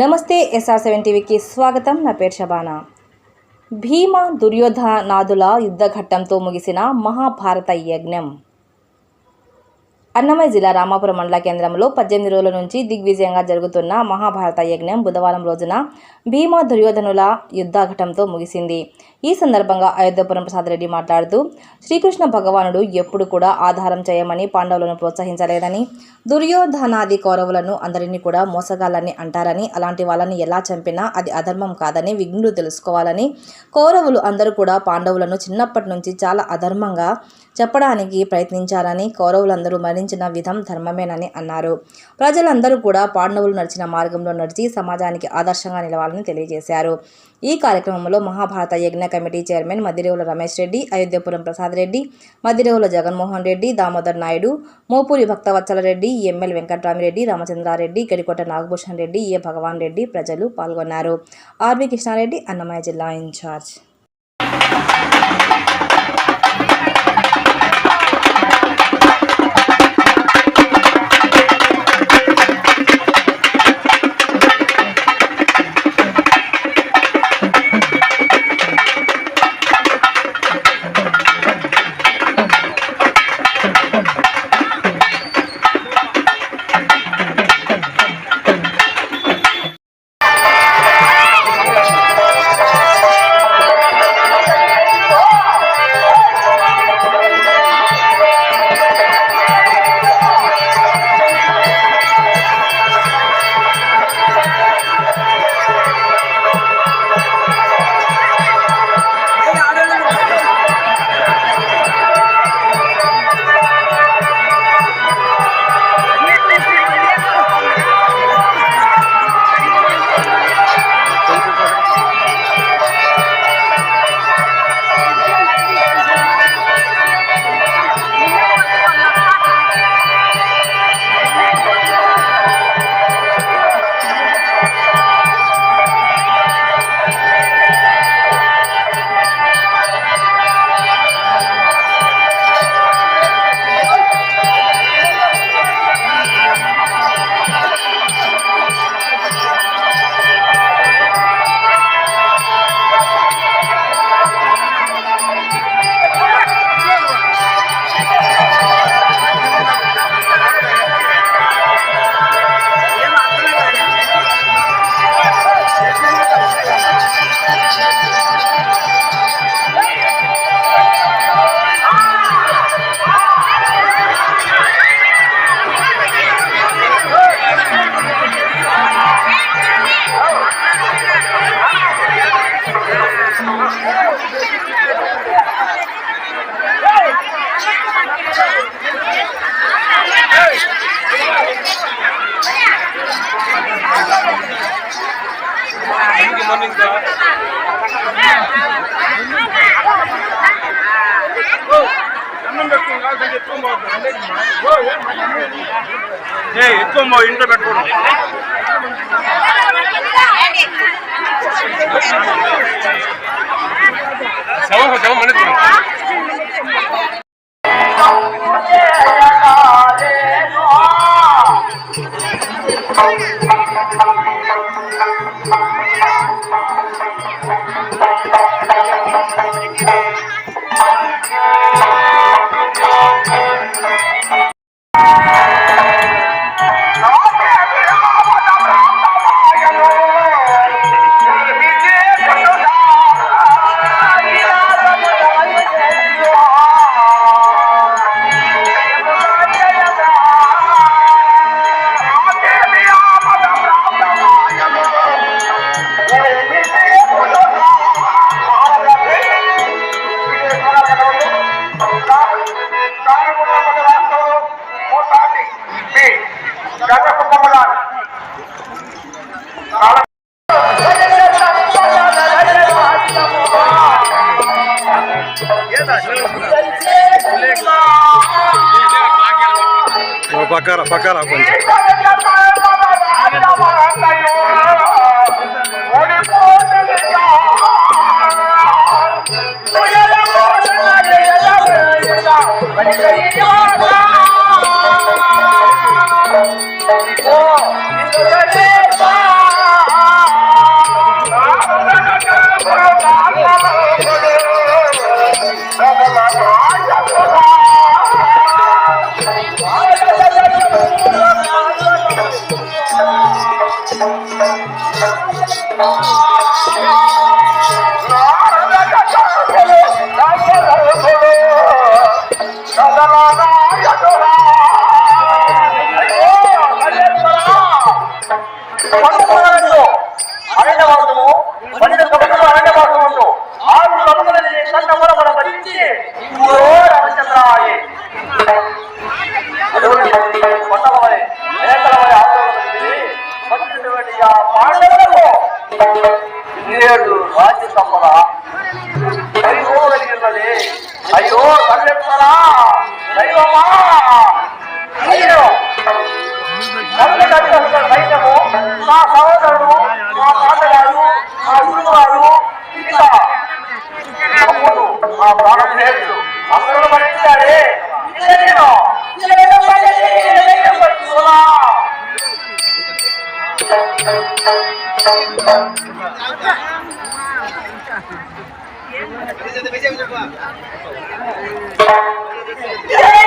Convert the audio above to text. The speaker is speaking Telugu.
నమస్తే ఎస్ఆర్ సెవెన్ టీవీకి స్వాగతం. నా పేరు షబానా భీమ దుర్యోధనాదుల యుద్ధఘట్టంతో ముగిసిన మహాభారత యజ్ఞం. అన్నమయ్య జిల్లా రామాపురం మండల కేంద్రంలో పద్దెనిమిది రోజుల నుంచి దిగ్విజయంగా జరుగుతున్న మహాభారత యజ్ఞం బుధవారం రోజున భీమా దుర్యోధనుల యుద్ధఘటంతో ముగిసింది. ఈ సందర్భంగా అయోధ్యపురం ప్రసాద్ రెడ్డి మాట్లాడుతూ శ్రీకృష్ణ భగవానుడు ఎప్పుడు కూడా ఆధారం చేయమని పాండవులను ప్రోత్సహించలేదని దుర్యోధనాది కౌరవులను అందరినీ కూడా మోసగాళ్ళని అంటారని అలాంటి వాళ్ళని ఎలా చంపినా అది అధర్మం కాదని విఘ్నుడు తెలుసుకోవాలని కౌరవులు అందరూ కూడా పాండవులను చిన్నప్పటి నుంచి చాలా అధర్మంగా చెప్పడానికి ప్రయత్నించారని కౌరవులందరూ మరణించిన విధం ధర్మమేనని అన్నారు. ప్రజలందరూ కూడా పాండవులు నడిచిన మార్గంలో నడిచి సమాజానికి ఆదర్శంగా నిలవాలని తెలియజేశారు. ఈ కార్యక్రమంలో మహాభారత యజ్ఞ committee chairman Madirevula Ramesh Reddy Ayodhyapuram Prasad Reddy Madirevula Jaganmohan Reddy Damodar Naidu Mopuri Bhaktavatsala Reddy ML Venkatramireddy Ramachandrareddy Gadikota Nagabhushan Reddy A Bhagavan Reddy ప్రజలు పాల్గొన్నారు. ఆర్వి కృష్ణారెడ్డి అన్నమయ్య జిల్లా ఇన్ఛార్జ్. ఏ ఎక్కువ మా ఇంట్లో పెట్టుకోండి శవం శవం అనేది పక్కన పక్కన pra caramba. ఏడు రాజ్య సంపద అయ్యో కలిగినది అయ్యో తల్లెత్తరా దైవమా. అయ్యో. సైన్యము మా సహోదరుడు మా తాతగారు మా గురువుగారు ఇంకా తమ్ముడు మా ప్రాణం లేదు అందరూ మరణించాడే ఇదే నేను. ఇదే నేను